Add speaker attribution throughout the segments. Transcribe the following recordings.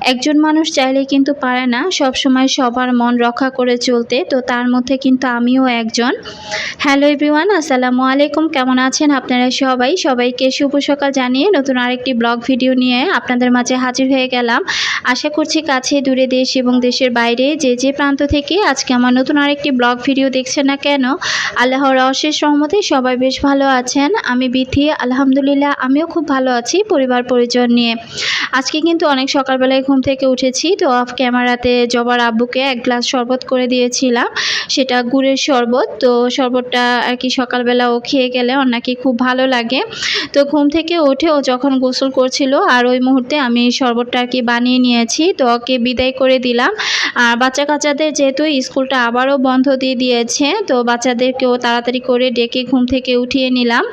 Speaker 1: একজন মানুষ চাইলে কিন্তু পারে না। সব সময় সবার মন রক্ষা করে চলতে। তো তার মধ্যে কিন্তু আমিও একজন। হ্যালো এভরিওয়ান আসসালামু আলাইকুম। কেমন আছেন আপনারা সবাই? সবাইকে শুভ সকাল জানিয়ে নতুন আরেকটি ব্লগ ভিডিও নিয়ে আপনাদের মাঝে হাজির হয়ে গেলাম। আশা করছি কাছে, দূরে দেশ এবং দেশের বাইরে যে যে প্রান্ত থেকে আজকে আমার নতুন আরেকটি ব্লগ ভিডিও দেখছেন না কেন, আল্লাহর অশেষ রহমতে সবাই বেশ ভালো আছেন। আমি বিথি, আলহামদুলিল্লাহ, আমিও খুব ভালো আছি পরিবার পরিজন নিয়ে। আজকে কিন্তু অনেক সকালবেলায় ঘুম থেকে উঠেছি, তো অফ ক্যামেরাতে জবার আব্বুকে এক গ্লাস শরবত করে দিয়েছিলাম, সেটা গুড়ের শরবত, তো শরবতটা আর কি সকালবেলা ও খেয়ে গেলে ওর নাকি খুব ভালো লাগে। তো ঘুম থেকে উঠে ও যখন গোসল করছিল, আর ওই মুহূর্তে আমি শরবতটা আর কি বানিয়ে নিয়েছি, তো ওকে বিদায় করে দিলাম। আর বাচ্চা কাচ্চাদের যেহেতু স্কুলটা আবারও বন্ধ দিয়ে দিয়েছে, তো বাচ্চাদেরকেও তাড়াতাড়ি করে ডেকে ঘুম থেকে উঠিয়ে নিলাম।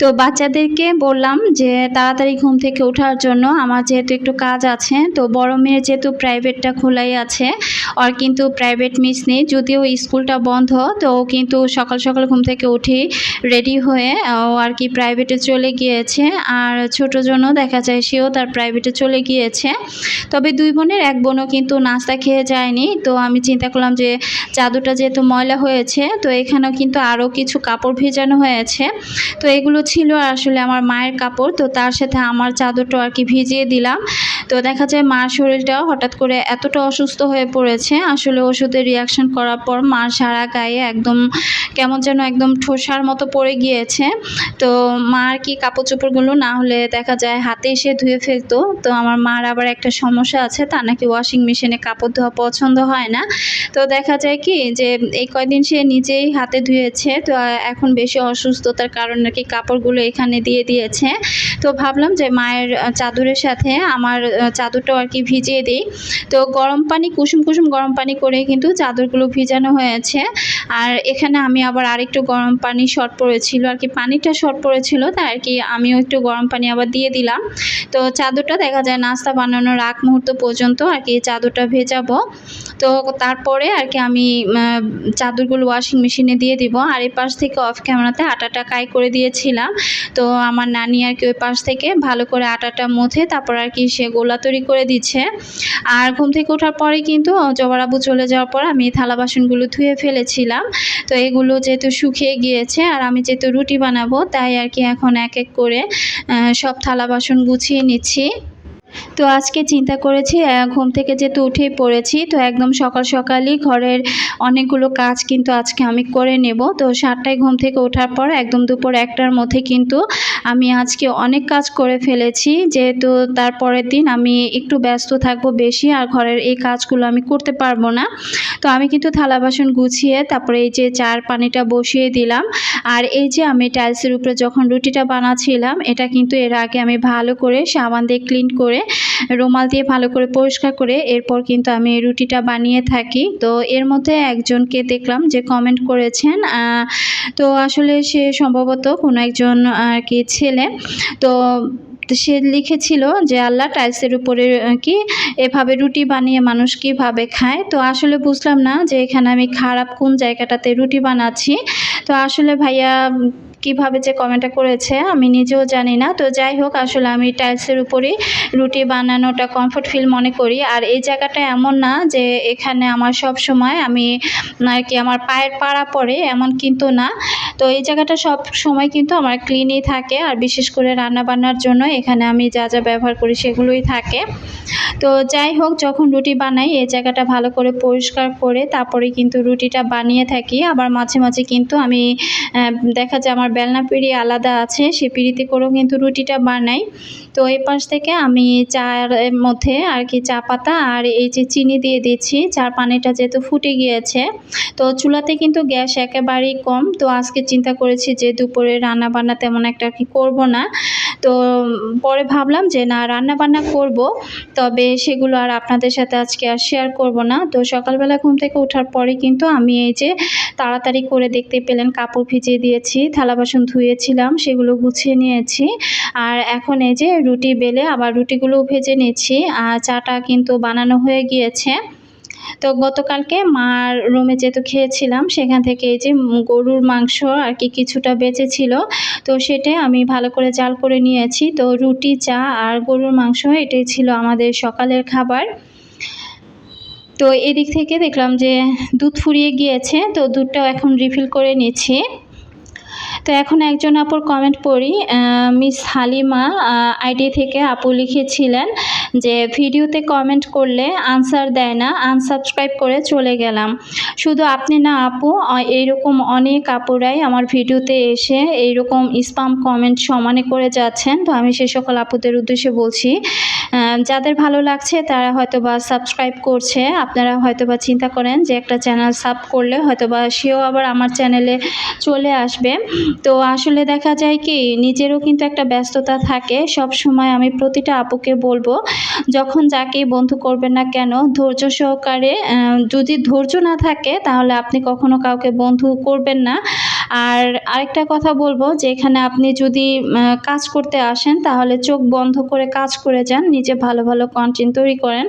Speaker 1: তো বাচ্চাদেরকে বললাম যে, তাড়াতাড়ি ঘুম থেকে ওঠার জন্য আমার যেহেতু একটু কাজ আছে, তো বড় মেয়ের যেহেতু প্রাইভেটটা খোলাই আছে আর কিন্তু প্রাইভেট মিস নেই। যদিও স্কুলটা বন্ধ, তো ও কিন্তু সকাল সকাল ঘুম থেকে উঠে রেডি হয়ে, ও আর কি প্রাইভেটে চলে গিয়েছে। আর ছোট জন্য দেখা যায় সেও তার প্রাইভেটে চলে গিয়েছে। তবে দুই বোনের এক বোনও কিন্তু নাস্তা খেয়ে যায়নি। তো আমি চিন্তা করলাম যে চাদরটা যেহেতু ময়লা হয়েছে, তো এখানেও কিন্তু আরও কিছু কাপড় ভেজানো হয়েছে। তো এগুলো ছিল আসলে আমার মায়ের কাপড়, তো তার সাথে আমার চাদরটা আর কি ভিজিয়ে দিলাম। তো দেখা যায় মার শরীরটাও হঠাৎ করে এতটা অসুস্থ হয়ে পড়েছে, আসলে ওষুধের রিয়াকশন করার পর মার সারা গায়ে একদম কেমন যেন একদম ঠোসার মতো পড়ে গিয়েছে। তো মার কি কাপড় চোপড়গুলো না হলে দেখা যায় হাতে এসে ধুয়ে ফেলতো। তো আমার মার আবার একটা সমস্যা আছে তা নাকি ওয়াশিং মেশিনে কাপড় ধোয়া পছন্দ হয় না। তো দেখা যায় কি যে এই কয়দিন সে নিজেই হাতে ধুয়েছে, তো এখন বেশি অসুস্থতার কারণ নাকি কাপড়গুলো এখানে দিয়ে দিয়েছে। তো ভাবলাম যে মায়ের চাদরের সাথে আমার চাদরটাও আর কি ভিজিয়ে দিই। তো গরম পানি, কুসুম কুসুম গরম পানি করে কিন্তু চাদরগুলো ভিজানো হয়েছে। আর এখানে আমি আবার আরেকটু গরম পানি শর্ট পড়েছিল আর কি পানিটা শর্ট পড়েছিল তাই আর কি আমিও একটু গরম পানি আবার দিয়ে দিলাম। তো চাদরটা দেখা যায় নাস্তা বানানোর আগ মুহূর্ত পর্যন্ত আর কি চাদরটা ভেজাবো। তো তারপরে আর কি আমি চাদরগুলো ওয়াশিং মেশিনে দিয়ে দিব। আর এই পাশ থেকে অফ ক্যামেরাতে আটাটা কাই করে দিয়েছিলাম। তো আমার নানি আর কি ওই পাশ থেকে ভালো করে আটাটা মুথে তারপর আর কি সে গোলা তৈরি করে দিচ্ছে। আর ঘুম থেকে ওঠার পরে কিন্তু জবরাবু চলে যাওয়ার পর আমি থালা বাসনগুলো ধুয়ে ফেলেছিলাম। তো এগুলো যেহেতু শুকিয়ে গিয়েছে আর আমি যেহেতু রুটি বানাবো, তাই আর কি এখন এক এক করে সব থালা বাসন গুছিয়ে নিচ্ছি। তো আজকে চিন্তা করেছি ঘুম থেকে যেহেতু উঠেই পড়েছি, তো একদম সকাল সকালই ঘরের অনেকগুলো কাজ কিন্তু আজকে আমি করে নেব। তো সাতটায় ঘুম থেকে ওঠার পর একদম দুপুর একটার মধ্যে কিন্তু আমি আজকে অনেক কাজ করে ফেলেছি। যেহেতু তারপরের দিন আমি একটু ব্যস্ত থাকব বেশি, আর ঘরের এই কাজগুলো আমি করতে পারব না। তো আমি কিন্তু থালা বাসন গুছিয়ে তারপরে এই যে চার পানিটা বসিয়ে দিলাম। আর এই যে আমি টাইলসের উপরে যখন রুটিটা বানাচ্ছিলাম এটা কিন্তু এর আগে আমি ভালো করে সাবান দিয়ে ক্লিন করে রুমাল দিয়ে ভালো করে পরিষ্কার করে এরপর কিন্তু আমি রুটিটা বানিয়ে থাকি। তো এর মধ্যে একজনকে দেখলাম যে কমেন্ট করেছেন তো আসলে সে সম্ভবত কোনো একজন আর কি ছেলে। তো সে লিখেছিল যে, আল্লাহ টাইলসের উপরে কি এভাবে রুটি বানিয়ে মানুষ কীভাবে খায়? তো আসলে বুঝলাম না যে এখানে আমি খারাপ কোন জায়গাটাতে রুটি বানাচ্ছি। তো আসলে ভাইয়া কীভাবে যে কমেন্টটা করেছে, আমি নিজেও জানি না। তো যাই হোক, আসলে আমি টাইলসের উপরেই রুটি বানানোটা কমফোর্ট ফিল মনে করি। আর এই জায়গাটা এমন না যে এখানে আমার সব সময় আমি আর কি আমার পায়ের পাড়া পড়ে, এমন কিন্তু না। তো এই জায়গাটা সব সময় কিন্তু আমার ক্লিনই থাকে। আর বিশেষ করে রান্না বান্নার জন্য এখানে আমি যা যা ব্যবহার করি সেগুলোই থাকে। তো যাই হোক, যখন রুটি বানাই, এই জায়গাটা ভালো করে পরিষ্কার করে তারপরে কিন্তু রুটিটা বানিয়ে থাকি। আবার মাঝে মাঝে কিন্তু আমি দেখা যায় আমার বেলনা পিড়ি আলাদা আছে, সে পিড়িতে করেও কিন্তু রুটিটা বানাই। তো এই পাশ থেকে আমি চার মধ্যে আর কি চা পাতা আর এই যে চিনি দিয়ে দিচ্ছি, চার পানিটা যেহেতু ফুটে গিয়েছে। তো চুলাতে কিন্তু গ্যাস একেবারেই কম। তো আজকে চিন্তা করেছি যে দুপুরে রান্না বান্না তেমন একটা কি করব না। তো পরে ভাবলাম যে না, রান্না বান্না করব, তবে সেগুলো আর আপনাদের সাথে আজকে আর শেয়ার করব না। তো সকালবেলা ঘুম থেকে ওঠার পরে কিন্তু আমি এই যে তাড়াতাড়ি করে দেখতে পেলেন কাপড় ভিজিয়ে দিয়েছি, থালা বাসন ধুয়েছিলাম, সেগুলো গুছিয়ে নিয়েছি। আর এখন এই যে রুটি বেলে আবার রুটিগুলো ভেজে নিচ্ছি, আর চাটা কিন্তু বানানো হয়ে গিয়েছে। তো গতকালকে মার রুমে যেহেতু খেয়েছিলাম, সেখান থেকে এই যে গরুর মাংস আর কি কিছুটা বেঁচে ছিল তো সেটা আমি ভালো করে জাল করে নিয়েছি। তো রুটি, চা আর গরুর মাংস, এটাই ছিল আমাদের সকালের খাবার। তো এদিক থেকে দেখলাম যে দুধ ফুরিয়ে গিয়েছে, তো দুধটাও এখন রিফিল করে নিচ্ছি। তো এখন একজন আপুর কমেন্ট পড়ি মিস হালিমা আইডি থেকে আপু লিখেছিলেন যে, ভিডিওতে কমেন্ট করলে আনসার দেয় না আনসাবস্ক্রাইব করে চলে গেলাম। শুধু আপনি না আপু এইরকম অনেক আপুরাই আমার ভিডিওতে এসে এইরকম স্পাম কমেন্ট সমানে করে যাচ্ছেন। তো আমি সে সকল আপুদের উদ্দেশ্যে বলছি যাদের ভালো লাগছে তারা হয়তো বা সাবস্ক্রাইব করছে। আপনারা হয়তো বা চিন্তা করেন যে একটা চ্যানেল সাব করলে হয়তো বা সেও আবার আমার চ্যানেলে চলে আসবে। তো আসলে দেখা যায় কি, নিজেরও কিন্তু একটা ব্যস্ততা থাকে। সব সময় আমি প্রতিটা আপুকে বলব, যখন যাকেই বন্ধু করবেন না কেন, ধৈর্য সহকারে যদি ধৈর্য না থাকে তাহলে আপনি কখনো কাউকে বন্ধু করবেন না। আর আরেকটা কথা বলব যে এখানে আপনি যদি কাজ করতে আসেন, তাহলে চোখ বন্ধ করে কাজ করে যান, নিজে ভালো ভালো কন্টেন্ট তৈরি করেন।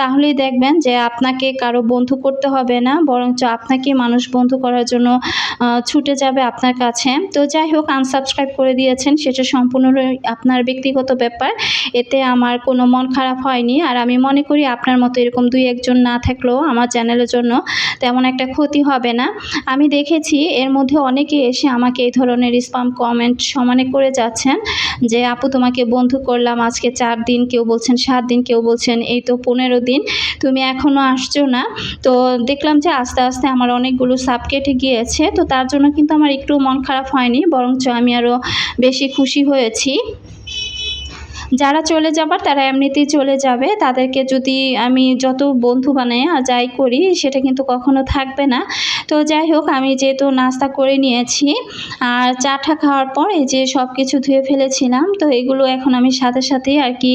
Speaker 1: তাহলেই দেখবেন যে আপনাকে কারও বন্ধু করতে হবে না, বরঞ্চ আপনাকে মানুষ বন্ধু করার জন্য ছুটে যাবে আপনার কাছে। তো যাই হোক আনসাবস্ক্রাইব করে দিয়েছেন, সেটা সম্পূর্ণ আপনার ব্যক্তিগত ব্যাপার। এতে আমার কোনো মন খারাপ হয়নি, আর আমি মনে করি আপনার মতো এরকম দুই একজন না থাকলেও আমার চ্যানেলের জন্য তেমন একটা ক্ষতি হবে না। আমি দেখেছি এর মধ্যে অনেকে এসে আমাকে এই ধরনের স্পাম কমেন্ট সমানে করে যাচ্ছেন যে, আপু, তোমাকে বন্ধু করলাম, আজকে চার দিন কেউ বলছেন, সাত দিন কেউ বলছেন, এই তো পনেরো দিন। তুমি এখনও আসছো না। তো দেখলাম যে আস্তে আস্তে আমার অনেকগুলো সাপ কেটে গিয়েছে। তো তার জন্য কিন্তু আমার একটু মন খারাপ হয়নি, বরঞ্চ আমি আরও বেশি খুশি হয়েছি। যারা চলে যাবার, তারা এমনিতেই চলে যাবে। তাদেরকে যদি আমি যত বন্ধু বানাই, আর যাই করি, সেটা কিন্তু কখনো থাকবে না। তো যাই হোক, আমি যেহেতু নাস্তা করে নিয়েছি, আর চাটা খাওয়ার পর এই যে সব কিছু ধুয়ে ফেলেছিলাম, তো এগুলো এখন আমি সাথে সাথেই আর কি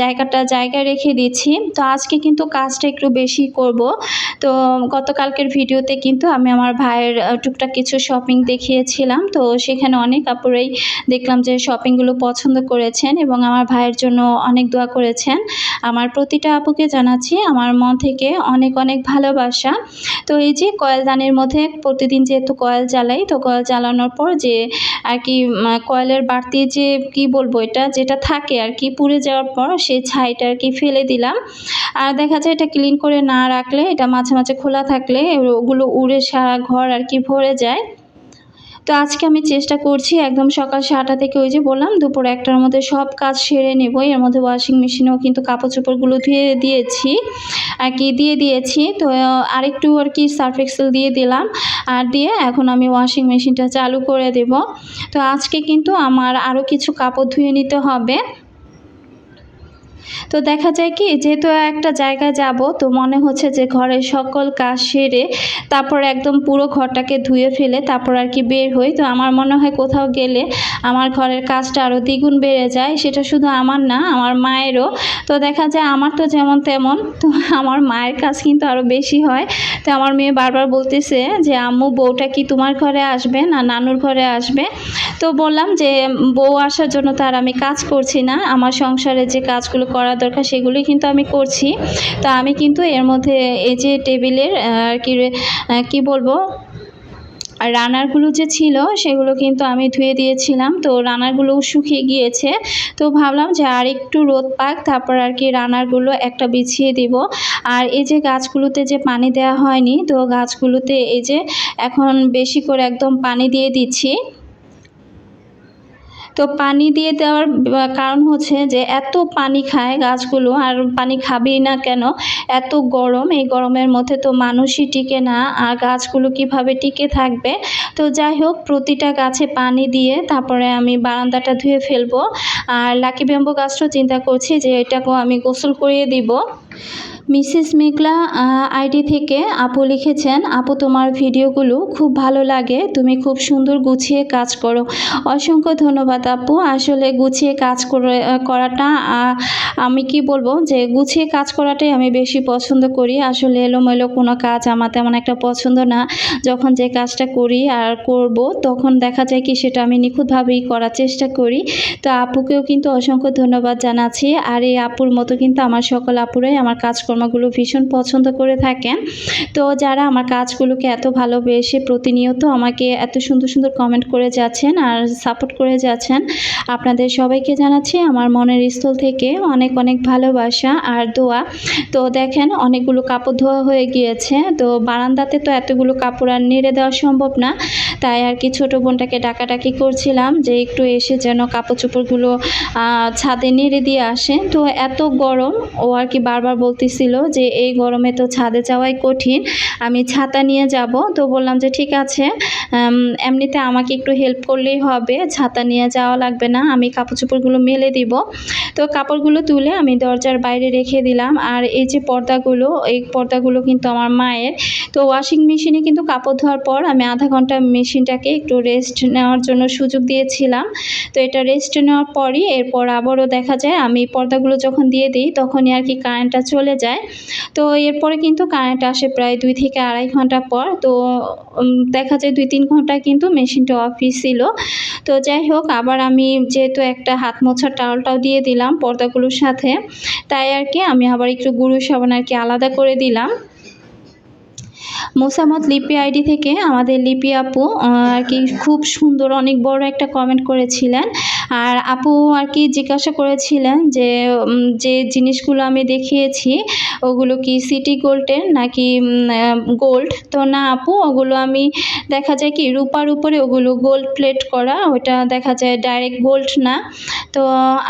Speaker 1: জায়গাটা জায়গায় রেখে দিচ্ছি। তো আজকে কিন্তু কাজটা একটু বেশি করব। তো গতকালকের ভিডিওতে কিন্তু আমি আমার ভাইয়ের টুকটাক কিছু শপিং দেখিয়েছিলাম। তো সেখানে অনেক কাপড়েই দেখলাম যে শপিংগুলো পছন্দ করেছেন এবং আমার ভাইয়ের জন্য অনেক দোয়া করেছেন। আমার প্রতিটা আপুকে জানাচ্ছি আমার মন থেকে অনেক অনেক ভালোবাসা। তো এই যে কয়েলদানের মধ্যে প্রতিদিন যেহেতু কয়েল জ্বালাই, তো কয়েল জ্বালানোর পর যে আর কি কয়েলের বাড়তি যে কি বলব এটা, যেটা থাকে আর কি, পুড়ে যাওয়ার পর সেই ছাইটা আর কি ফেলে দিলাম। আর দেখা যায় এটা ক্লিন করে না রাখলে, এটা মাঝে মাঝে খোলা থাকলে ওগুলো উড়ে সারা ঘর আর কি ভরে যায়। তো আজকে আমি চেষ্টা করছি একদম সকাল সাতটা থেকে ওই যে বললাম, দুপুর একটার মধ্যে সব কাজ সেরে নেব এর মধ্যে ওয়াশিং মেশিনেও কিন্তু কাপড় চোপড়গুলো ধুয়ে দিয়েছি, আর কি দিয়ে দিয়েছি। তো আরেকটু আর কি সার্ফ এক্সেল দিয়ে দিলাম, আর দিয়ে এখন আমি ওয়াশিং মেশিনটা চালু করে দেব। তো আজকে কিন্তু আমার আরও কিছু কাপড় ধুয়ে নিতে হবে। তো দেখা যায় কি, যেহেতু একটা জায়গায় যাব, তো মনে হচ্ছে যে ঘরের সকল কাজ সেরে তারপর একদম পুরো ঘরটাকে ধুয়ে ফেলে তারপর আর কি বের হই। তো আমার মনে হয় কোথাও গেলে আমার ঘরের কাজটা আরও দ্বিগুণ বেড়ে যায়। সেটা শুধু আমার না, আমার মায়েরও। তো দেখা যায় আমার তো যেমন তেমন, তো আমার মায়ের কাজ কিন্তু আরও বেশি হয়। তো আমার মেয়ে বারবার বলতেছে যে, আম্মু, বউটা কি তোমার ঘরে আসবে না নানুর ঘরে আসবে? তো বললাম যে বউ আসার জন্য তার আমি কাজ করছি না। আমার সংসারে যে কাজগুলো করা দরকার সেগুলি কিন্তু আমি করছি। তো আমি কিন্তু এর মধ্যে এই যে টেবিলের আর কি কী বলব, আর রানারগুলো যে ছিল, সেগুলো কিন্তু আমি ধুয়ে দিয়েছিলাম। তো রানারগুলোও শুকিয়ে গিয়েছে। তো ভাবলাম যে আর একটু রোদ পাক, তারপর আর কি রানারগুলো একটা বিছিয়ে দিব। আর এই যে গাছগুলোতে যে পানি দেওয়া হয়নি, তো গাছগুলোতে এই যে এখন বেশি করে একদম পানি দিয়ে দিচ্ছি। তো পানি দিয়ে দেওয়ার কারণ হচ্ছে যে এত পানি খায় গাছগুলো আর পানি খাবেই না কেন? এত গরম, এই গরমের মধ্যে তো মানুষই টিকে না, আর গাছগুলো কীভাবে টিকে থাকবে? তো যাই হোক, প্রতিটা গাছে পানি দিয়ে তারপরে আমি বারান্দাটা ধুয়ে ফেলব। আর লাকি ব্যাম্বু গাছটাও চিন্তা করছি যে এটাকেও আমি গোসল করিয়ে দিব। মিসেস মেঘলা আইডি থেকে আপু লিখেছেন, আপু, তোমার ভিডিওগুলো খুব ভালো লাগে। তুমি খুব সুন্দর গুছিয়ে কাজ করো। অসংখ্য ধন্যবাদ আপু। আসলে গুছিয়ে কাজ করে, করাটা আমি কি বলব যে গুছিয়ে কাজ করাটাই আমি বেশি পছন্দ করি। আসলে এলোমেলো কোনো কাজ আমার তেমন একটা পছন্দ না। যখন যে কাজটা করি আর করব, তখন দেখা যায় কি সেটা আমি নিখুঁতভাবেই করার চেষ্টা করি। তো আপুকেও কিন্তু অসংখ্য ধন্যবাদ জানাচ্ছি। আর এই আপুর মতো কিন্তু আমার সকল আপুরাই আমার কাজ কাজকর্মগুলো ভীষণ পছন্দ করে থাকেন। তো যারা আমার কাজগুলোকে এত ভালোবেসে প্রতিনিয়ত আমাকে এত সুন্দর সুন্দর কমেন্ট করে যাচ্ছেন আর সাপোর্ট করে যাচ্ছেন, আপনাদের সবাইকে জানাচ্ছি আমার মনের স্থল থেকে অনেক অনেক ভালোবাসা আর দোয়া। তো দেখেন অনেকগুলো কাপড় ধোয়া হয়ে গিয়েছে, তো বারান্দাতে তো এতগুলো কাপড় আর নেড়ে দেওয়া সম্ভব না। তাই আর কি ছোটো বোনটাকে ডাকাডাকি করছিলাম যে একটু এসে যেন কাপড় চোপড়গুলো ছাদে নেড়ে দিয়ে আসে। তো এত গরম, ও আর কি বারবার বলতেছিল যে এই গরমে তো ছাদে যাওয়াই কঠিন, আমি ছাতা নিয়ে যাব। তো বললাম যে ঠিক আছে এমনিতে আমাকে একটু হেল্প করলেই হবে, ছাতা নিয়ে যাওয়া লাগবে না, আমি কাপড় চোপড়গুলো মেলে দিব। তো কাপড়গুলো তুলে আমি দরজার বাইরে রেখে দিলাম। আর এই যে পর্দাগুলো, এই পর্দাগুলো কিন্তু আমার মায়ের। তো ওয়াশিং মেশিনে কিন্তু কাপড় ধোয়ার পর আমি আধা ঘণ্টা মেশিনটাকে একটু রেস্ট নেওয়ার জন্য সুযোগ দিয়েছিলাম। তো এটা রেস্ট নেওয়ার পরই এরপর আবারও দেখা যায়, আমি পর্দাগুলো যখন দিয়ে দিই, তখনই আর কি কারেন্টটা চলে যায়। তো এরপরে কিন্তু কারেন্ট আসে প্রায় দুই থেকে আড়াই ঘণ্টা পর। তো দেখা যায় দুই তিন ঘণ্টা কিন্তু মেশিনটা অফিস ছিল। তো যাই হোক, আবার আমি যেহেতু একটা হাত মোছার টাওয়ালটাও দিয়ে দিলাম পর্দাগুলোর সাথে। তাই আর কি আমি আবার একটু গুঁড়ো সাবান আর কি আলাদা করে দিলাম। মোসামত লিপি আইডি থেকে আমাদের লিপি আপু আর কি খুব সুন্দর, অনেক বড় একটা কমেন্ট করেছিলেন। আর আপু আর কি জিজ্ঞাসা করেছিলেন যে যে জিনিসগুলো আমি দেখিয়েছি, ওগুলো কি সিটি গোল্ডের নাকি গোল্ড তো না আপু, ওগুলো আমি দেখা যায় কি রূপার উপরে ওগুলো গোল্ড প্লেট করা, ওটা দেখা যায় ডাইরেক্ট গোল্ড না। তো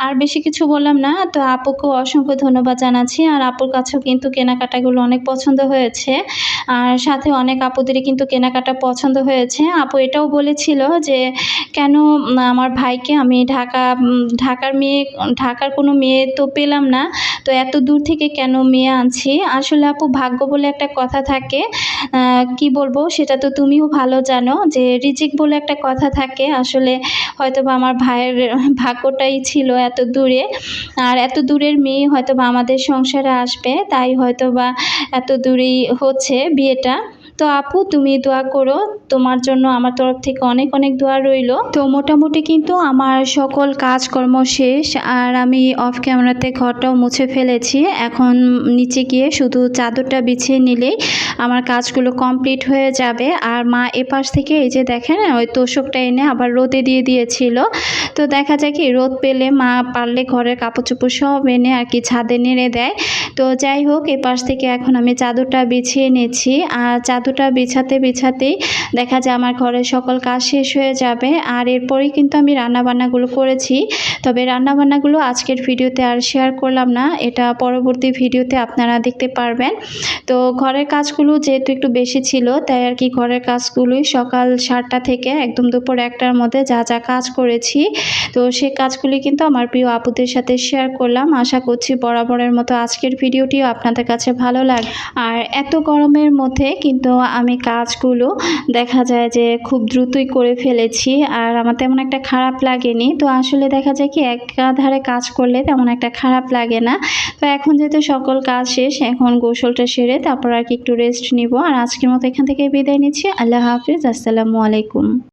Speaker 1: আর বেশি কিছু বললাম না। তো আপুকে অসংখ্য ধন্যবাদ জানাচ্ছি। আর আপুর কাছেও কিন্তু কেনাকাটাগুলো অনেক পছন্দ হয়েছে। আর সাথে অনেক আপুদেরই কিন্তু কেনাকাটা পছন্দ হয়েছে। আপু এটাও বলেছিল যে, কেন আমার ভাইকে আমি ঢাকা ঢাকার মেয়ে, ঢাকার কোনো মেয়ে তো পেলাম না, তো এত দূর থেকে কেন মেয়ে আনছি? আসলে আপু ভাগ্য বলে একটা কথা থাকে। কি বলব, সেটা তো তুমিও ভালো জানো যে, রিজিক বলে একটা কথা থাকে। আসলে হয়তো বা আমার ভাইয়ের ভাগ্যটাই ছিল এত দূরে। আর এত দূরের মেয়ে হয়তো বা আমাদের সংসারে আসবে, তাই হয়তো বা এত দূরেই হচ্ছে। বিয়েটা তো আপু, তুমি দোয়া করো। তোমার জন্য আমার তরফ থেকে অনেক অনেক দোয়া রইল। তো মোটামুটি কিন্তু আমার সকল কাজকর্ম শেষ, আর আমি অফ ক্যামেরাতে ঘরটাও মুছে ফেলেছি। এখন নিচে গিয়ে শুধু চাদরটা বিছিয়ে নিলেই আমার কাজগুলো কমপ্লিট হয়ে যাবে। আর মা এপাশ থেকে এই যে দেখেন, ওই তোষকটা এনে আবার রোদে দিয়ে দিয়েছিল। তো দেখা যায় কি, রোদ পেলে মা পারলে ঘরের কাপড় চোপড় সব এনে আর কি ছাদে নেড়ে দেয়। তো যাই হোক, এপাশ থেকে এখন আমি চাদরটা বিছিয়ে নিয়েছি আর চাদরটা বিছাতে বিছাতেই দেখা যায় আমার ঘরের সকল কাজ শেষ হয়ে যাবে। আর এরপরেই কিন্তু আমি রান্নাবান্নাগুলো করেছি। তবে রান্নাবান্নাগুলো আজকের ভিডিওতে আর শেয়ার করলাম না। এটা পরবর্তী ভিডিওতে আপনারা দেখতে পারবেন। তো ঘরের কাজগুলো যেহেতু একটু বেশি ছিল, তাই আর কি ঘরের কাজগুলোই সকাল সাতটা থেকে একদম দুপুর একটার মধ্যে যা যা কাজ করেছি। তো সেই কাজগুলি কিন্তু আমার প্রিয় আপুদের সাথে শেয়ার করলাম। আশা করছি বরাবরের মতো আজকের ভিডিওটিও আপনাদের কাছে ভালো লাগে আর এত গরমের মধ্যে কিন্তু আমি কাজগুলো দেখা যায় যে খুব দ্রুতই করে ফেলেছি আর আমার তেমন একটা খারাপ লাগেনি। তো আসলে দেখা যায় কি একাধারে কাজ করলে তেমন একটা খারাপ লাগে না। তো এখন যেহেতু সকল কাজ শেষ, এখন গোসলটা সেরে তারপর আর কি একটু রেস্ট নিব। আর আজকের মতো এখান থেকে বিদায় নিচ্ছি। আল্লাহ হাফিজ। আসসালামু আলাইকুম।